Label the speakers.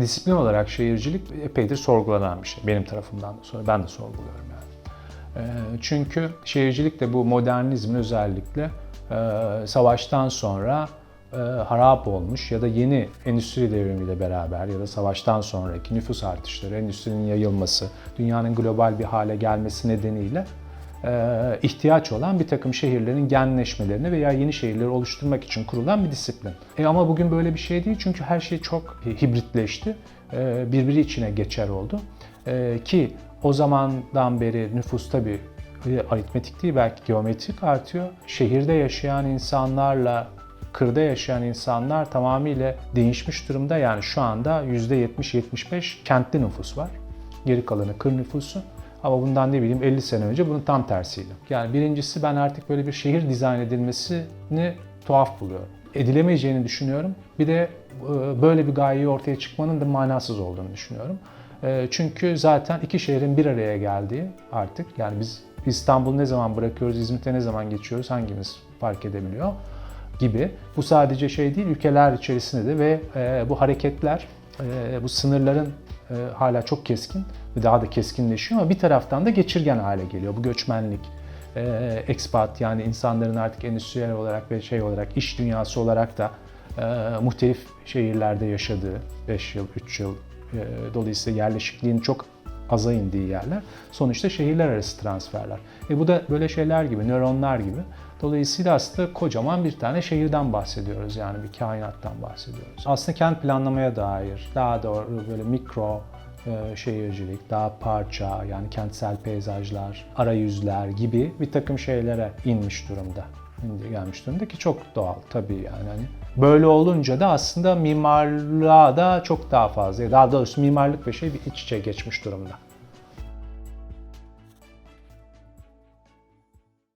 Speaker 1: Disiplin olarak şehircilik epeydir sorgulanan bir şey benim tarafımdan da sonra ben de sorguluyorum yani. Ee, Çünkü şehircilik de bu modernizmin özellikle e, savaştan sonra e, harap olmuş ya da yeni endüstri devrimiyle beraber ya da savaştan sonraki nüfus artışları, endüstrinin yayılması, dünyanın global bir hale gelmesi nedeniyle ihtiyaç olan bir takım şehirlerin genleşmelerini veya yeni şehirleri oluşturmak için kurulan bir disiplin. E ama bugün böyle bir şey değil çünkü her şey çok hibritleşti, e, birbiri içine geçer oldu. E, ki o zamandan beri nüfus tabii aritmetik değil belki geometrik artıyor. Şehirde yaşayan insanlarla kırda yaşayan insanlar tamamıyla değişmiş durumda. Yani şu anda %70-75 kentli nüfus var. Geri kalanı kır nüfusu. Ama bundan ne bileyim 50 sene önce bunun tam tersiydi. Yani birincisi ben artık böyle bir şehir dizayn edilmesini tuhaf buluyorum. Edilemeyeceğini düşünüyorum. Bir de e, böyle bir gayeyi ortaya çıkmanın da manasız olduğunu düşünüyorum. E, Çünkü zaten iki şehrin bir araya geldiği artık yani biz İstanbul'u ne zaman bırakıyoruz, İzmit'e ne zaman geçiyoruz hangimiz fark edebiliyor gibi. Bu sadece şey değil, ülkeler içerisinde de ve e, bu hareketler, bu sınırların e, hala çok keskin ve daha da keskinleşiyor ama bir taraftan da geçirgen hale geliyor. Bu göçmenlik, e, expat yani insanların artık endüstriyel olarak ve şey olarak iş dünyası olarak da e, muhtelif şehirlerde yaşadığı 5 yıl, 3 yıl e, dolayısıyla yerleşikliğin çok aza indiği yerler. Sonuçta şehirler arası transferler. E bu da böyle şeyler gibi, nöronlar gibi. Dolayısıyla aslında kocaman bir tane şehirden bahsediyoruz yani bir kainattan bahsediyoruz. Aslında kent planlamaya dair, daha doğru böyle mikro e, şehircilik, daha parça yani kentsel peyzajlar, arayüzler gibi bir takım şeylere inmiş durumda. İndi- gelmiş durumda ki çok doğal tabii yani hani böyle olunca da aslında mimarlığa da çok daha fazla daha doğrusu mimarlık ve şey bir iç içe geçmiş durumda.